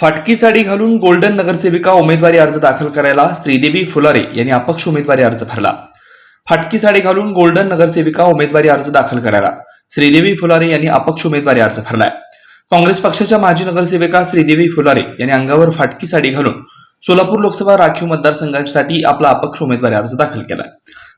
फाटकी साडी घालून गोल्डन नगरसेविका उमेदवारी अर्ज दाखल करायला श्रीदेवी फुलारे यांनी अपक्ष उमेदवारी अर्ज भरला. फाटकी साडी घालून गोल्डन नगरसेविका उमेदवारी अर्ज दाखल करायला श्रीदेवी फुलारे यांनी अपक्ष उमेदवारी अर्ज भरलाय. काँग्रेस पक्षाच्या माजी नगरसेविका श्रीदेवी फुलारे यांनी अंगावर फाटकी साडी घालून सोलापूर लोकसभा राखीव मतदारसंघासाठी आपला अपक्ष उमेदवारी अर्ज दाखल केलाय.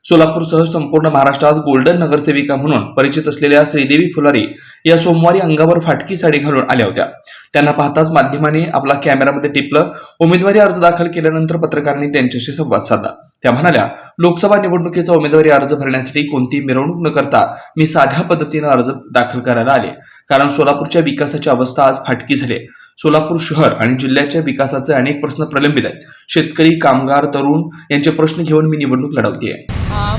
सोलापूरसह संपूर्ण महाराष्ट्रात गोल्डन नगरसेविका म्हणून परिचित असलेल्या श्रीदेवी फुलारी या सोमवारी अंगावर फाटकी साडी घालून आल्या होत्या. त्यांना पाहताच माध्यमाने आपला कॅमेरामध्ये टिपलं उमेदवारी अर्ज दाखल केल्यानंतर पत्रकारांनी त्यांच्याशी संवाद साधला. त्या म्हणाल्या लोकसभा निवडणुकीचा उमेदवारी अर्ज भरण्यासाठी कोणतीही मिरवणूक न करता मी साध्या पद्धतीनं अर्ज दाखल करायला आले. कारण सोलापूरच्या विकासाची अवस्था आज फाटकी झाली सोलापूर शहर आणि जिल्ह्याच्या विकासाचे अनेक प्रश्न प्रलंबित आहेत. शेतकरी कामगार तरुण यांचे प्रश्न घेऊन मी निवडणूक लढवते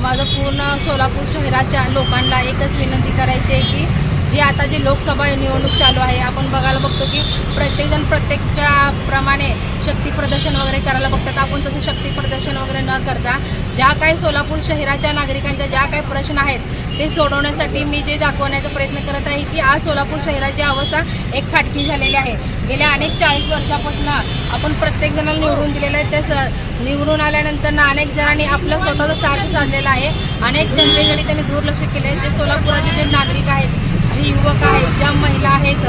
माझं पूर्ण सोलापूर शहराच्या लोकांना एकच विनंती करायची आहे की जी आता जी लोकसभा निवडणूक चालू आहे आपण बघायला बघतो की प्रत्येकजण प्रत्येकच्या प्रमाणे शक्ती प्रदर्शन वगैरे करायला बघतात. आपण तसं शक्ती प्रदर्शन वगैरे न करता ज्या काही सोलापूर शहराच्या नागरिकांच्या ज्या काही प्रश्न आहेत ते सोडवण्यासाठी मी जे दाखवण्याचा प्रयत्न करत आहे की आज सोलापूर शहराची अवस्था एक फाटकी झालेली आहे. गेल्या अनेक चाळीस वर्षापासून आपण प्रत्येक जणाला निवडून दिलेलं आहे. त्या स- निवडून आल्यानंतर ना अनेक जणांनी आपलं स्वतःचं साथ साधलेलं आहे. अनेक जनतेकडे त्यांनी दुर्लक्ष केले आहे. जे सोलापुराचे जे नागरिक आहेत जे युवक आहेत ज्या महिला आहेत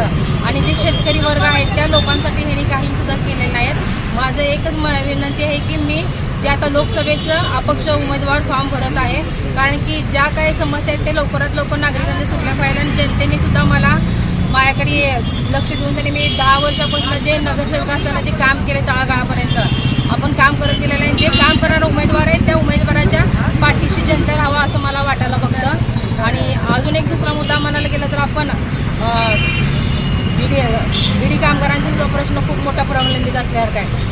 आणि जे शेतकरी वर्ग आहेत त्या लोकांसाठी ह्यांनी काही सुद्धा केलेलं नाहीत माझं एकच म विनंती आहे की मी जे आता लोकसभेचं अपक्ष उमेदवार फॉर्म भरत आहे. कारण की ज्या काही समस्या आहेत ते लवकरात लवकर नागरिकांनी सुटल्या पाहिजे आणि जनतेने सुद्धा मला माझ्याकडे लक्ष देऊन त्यांनी मी दहा वर्षापासून जे नगरसेवक असताना जे काम केले तळागाळापर्यंत आपण काम करत गेलेलं आहे. जे काम करणारा उमेदवार आहे त्या उमेदवाराच्या पाठीशी जनता राहावा असं मला वाटायला बघतं आणि अजून एक दुसरा मुद्दा म्हणायला गेलं तर आपण बिडी बिडी कामगारांचा जो प्रश्न खूप मोठा प्रलंबित असल्यासारखा आहे